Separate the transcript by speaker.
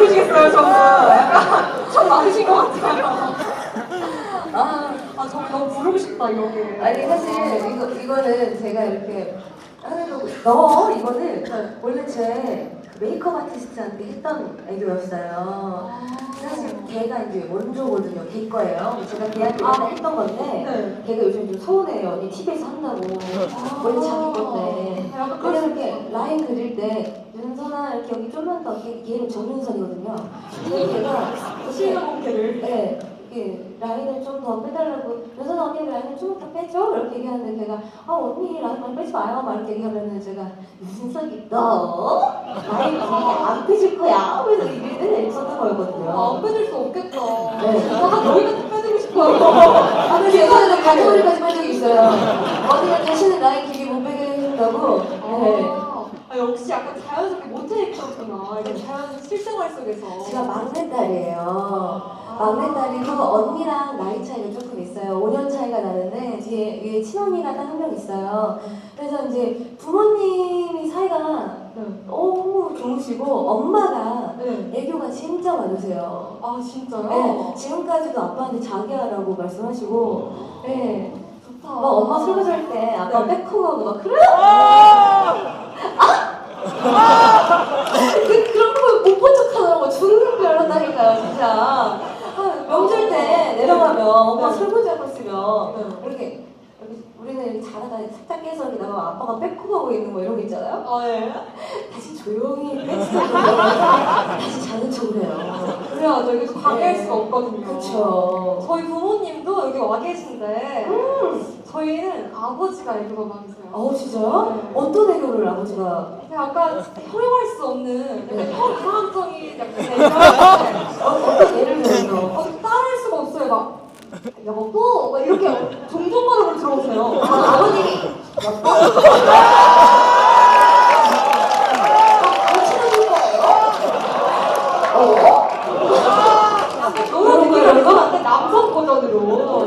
Speaker 1: 싶으시겠어요, 저는. 약간 좀 많으신 것 같아요. 아, 아, 저 너무 부르고 싶다, 이런 게.
Speaker 2: 아니 사실 이거 이거는 제가 이렇게 거고 너 이거는 원래 제 메이크업 아티스트한테 했던 애교였어요. 사실 걔가 이제 원조거든요. 걔 거예요. 제가 걔한테 맨날 했던 건데
Speaker 1: 네.
Speaker 2: 걔가 요즘 좀 서운해요. 언니 TV에서 한다고. 원래 자기 건데. 내가
Speaker 1: 수
Speaker 2: 이렇게. 라인 그릴 때 윤선아 이렇게 여기 좀만 더 걔, 걔는 정윤선이거든요. 근데 걔가
Speaker 1: 시인의 본캐를.
Speaker 2: 네, 이게 라인을 좀 더 빼달라고 윤선아 언니 라인을 좀 더 빼줘 이렇게 얘기하는데 걔가 아 언니 라인만 빼지 마요 막 이렇게 얘기하면은 제가 윤석이 너 뒤에 안 빼줄 거야 그래서 이게 있었던 거였거든요.
Speaker 1: 아, 안 빼줄 수 없겠다.
Speaker 2: 네.
Speaker 1: 아, 너희한테 빼주고 싶어요.
Speaker 2: 아, 근데 예전에는 가져오기까지 한 적이 있어요. 언니가 다시는 라인 길게 못 빼게 해준다고. 네.
Speaker 1: 아, 아, 역시 약간 자연스럽게 모태했었구나. 이게 자연 실생활 속에서.
Speaker 2: 제가 막내딸이에요. 막내딸이고 언니랑 나이 차이가 조금 있어요. 5년 차이가 나는데 뒤에 위에 친언니가 딱 한 명 있어요. 그래서 이제. 너무 좋으시고 엄마가
Speaker 1: 네.
Speaker 2: 애교가 진짜 많으세요.
Speaker 1: 아, 진짜요?
Speaker 2: 네, 지금까지도 아빠한테 자기야라고 말씀하시고, 네.
Speaker 1: 좋다.
Speaker 2: 막 엄마 설거지 할때 아빠
Speaker 1: 네.
Speaker 2: 백홈하고 막 그래? 그, 그런 거못본 척 하더라고. 주르륵 별난다니까요, 진짜. 아, 명절 때 내려가면 엄마
Speaker 1: 네.
Speaker 2: 설거지 하고 있으면 이렇게 우리는 이렇게 자다가 살짝 깨서 이렇게 나가면 아빠가 백홈하고 있는 거 이런 거 있잖아요.
Speaker 1: 아, 예.
Speaker 2: 다시 조용히 뺏으면 다시 자는 척을 해요.
Speaker 1: 그래야죠. 이게 좀 방해할
Speaker 2: 네.
Speaker 1: 수가 없거든요.
Speaker 2: 그쵸.
Speaker 1: 저희 부모님도 여기 와 계신데,
Speaker 2: 음.
Speaker 1: 저희는 아버지가 애교가 많으세요.
Speaker 2: 어, 진짜요?
Speaker 1: 네.
Speaker 2: 어떤 애교를 아버지가
Speaker 1: 약간 형용할 수 없는 약간
Speaker 2: 네.
Speaker 1: 형 강압적인 약간 애교인데,
Speaker 2: 어, 어떤 예를 들어서
Speaker 1: 어, 따라할 수가 없어요. 막, 여보! 막 이렇게 종종 발음을 들어오세요.
Speaker 2: 아, 아버님이 거예요? 어?
Speaker 1: 노래 느낌이 올것 같아 남성 버전으로